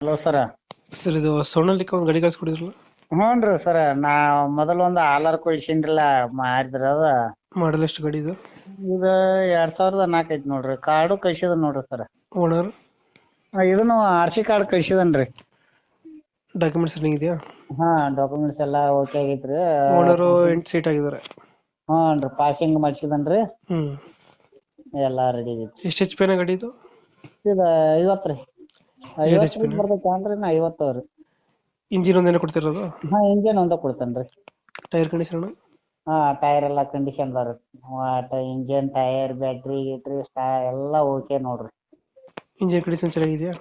Hello sir. Sir ಇದು ಸೋನಲಿಕ ಒಂದು ಗಾಡಿ ಕಳಿಸ್ಕೊಡಿದ್ರಲ್ಲ? ಹ್ಞೂನ್ರಿ ಸರ. ನಾ ಮೊದಲು ಒಂದು ಆಲರ್ ಕೊಯ್ಸಿನ್ರಲ್ಲ ಮಾರಿದ್ರ ಅದ. ಮಾಡಲ್ ಎಷ್ಟು ಗಾಡಿ ಇದು? ಇದು ಎರಡ್ ಸಾವಿರದ ನಾಲ್ಕು ಐತಿ ನೋಡ್ರಿ. ಕಾರ್ಡು ಕಳ್ಸಿದ ನೋಡ್ರಿ ಸರ. ಓನರ್? ಇದನ್ನು ಆರ್ ಸಿ ಕಾರ್ಡ್ ಕಳ್ಸಿದನ್ರಿ ಡಾಕ್ಯುಮೆಂಟ್ಸ್ ರನ್ನಿಂಗ್ ಇದೆಯಾ? ಹಾ ಡಾಕ್ಯುಮೆಂಟ್ಸ್ ಎಲ್ಲಾ ಓಕೆ ಆಗೈತ್ರಿ. ಓನರು ಎಂಟು ಸೀಟ್ ಆಗಿದ್ದಾರೆ ಹ್ಞೂನ್ರಿ ಪಾಸಿಂಗ್ ಮಾಡ್ಸಿದನ್ರಿ ಹ್ಞೂ ಎಲ್ಲಾ ರೆಡಿ ಆಗೈತಿ ಎಷ್ಟು ಎಚ್ ಪಿನ ಗಾಡಿ ಇದು? ಇದ ಐವತ್ತ್ರಿ ಐವತ್ತು ಬರ್ತೈತಿ ಏನ್ರಿ ನಾ ಐವತ್ತು ಇಂಜಿನ್ ಒಂದೇನೆ ಕೊಡ್ತಿರೋದು? ಹಾ ಇಂಜಿನ್ ಒಂದ ಕೊಡ್ತೇನ್ರಿ. ಟೈರ್ ಕಂಡೀಷನ್ ಹಾ ಟೈರ್ ಎಲ್ಲಾ ಕಂಡೀಷನ್ ಬರುತ್ತೆ. ಇಂಜಿನ್ ಟೈರ್ ಬ್ಯಾಟ್ರಿ ಗೀಟ್ರಿ ಸ್ಟಾ ಎಲ್ಲಾ ಓಕೆ ನೋಡ್ರಿ. ಇಂಜಿನ್ ಕಂಡೀಷನ್ ಚೆನ್ನಾಗಿದೆಯಾ?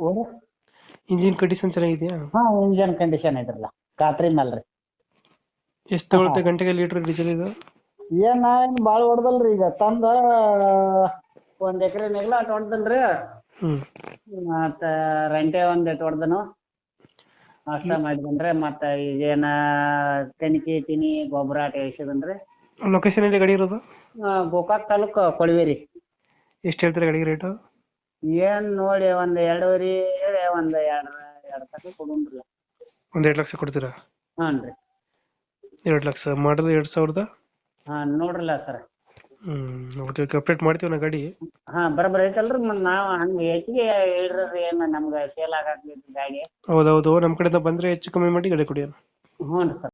ಓ ಇಂಜಿನ್ ಕಂಡೀಷನ್ ಚೆನ್ನಾಗಿದೆಯಾ? ಹಾ ಇಂಜಿನ್ ಕಂಡೀಷನ್ ಐತ್ರಲ್ಲ. ಖಾತ್ರಿ ಮೇಲ್ರಿ ಎಷ್ಟು ತಗೊಳುತ್ತೆ? ಗಂಟೆಗೆ ಲೀಟರ್ ಡೀಸೆಲ್ ಇದು? ಏನ್ ನಾವೇನ್ ಬಾಳ ಹೊಡ್ದಲ್ರಿ ಈಗ. ತಂದ ಒಂದ್ ಎಕರೆ ನೆಗ್ಲ ಅಟ್ ಹೊಡ್ದನ್ರಿ ಹ್ಮ್. ಮತ್ತ ರಂಟೆ ಒಂದ್ ಹೊಡ್ದನು ಅಷ್ಟ ಮಾಡಿದನ್ರಿ ಮತ್ತ ಈಗೇನ ಕಣಿಕಿ ತಿನಿ ಗೊಬ್ಬರ ಇಳಿಸಿದನ್ರಿ ಲೊಕೇಶನ್ ಎಲ್ಲಿ ಗಾಡಿ ಇರೋದು? ಆ, ಗೋಕಾಕ್ ತಾಲೂಕ್ ಕೊಳವೇರಿ. ಎಷ್ಟು ಹೇಳ್ತಾರೆ ಗಾಡಿಗೆ ರೇಟು ಏನ್ ನೋಡಿ ಒಂದ್ ಎರಡೂವರಿ ಹೇಳಿ ಒಂದ್ ಎರಡ್ ಎರಡ್ ತಕ ಕೊಡುನ್ರಿ ಒಂದ್ ಎರಡು ಲಕ್ಷ ಕೊಡ್ತೀರಾ? ಹಾನ್ರಿ ಎರಡು ಲಕ್ಷ. ಮಾಡಲ್ ಎರಡು ಸಾವಿರದ? ಹಾ ನೋಡ್ರಲ್ಲ ಸರ್. ಹ್ಮ್ ಓಕೆ ಓಕೆ ಅಪ್ಡೇಟ್ ಮಾಡ್ತೀವಿ ನಾ ಗಾಡಿ? ಹಾ ಬರಬರ ಐತಲ್ರಿ ಮತ್ತ್ ನಾವ್ ಹಂಗ ಹೆಚ್ಚಿಗೆ ಹೇಳ್ರಿ ಏನ ನಮ್ಗ ಸೇಲ್ ಆಗಾಕೈತಿ ಗಾಡಿ. ಹೌದೌದು ನಮ್ ಕಡೆಯಿಂದ ಬಂದ್ರೆ ಹೆಚ್ಚು ಕಮ್ಮಿ ಮಾಡಿ ಗಾಡಿ ಕೊಡಿ ಹ್ಞೂ ಸರ್.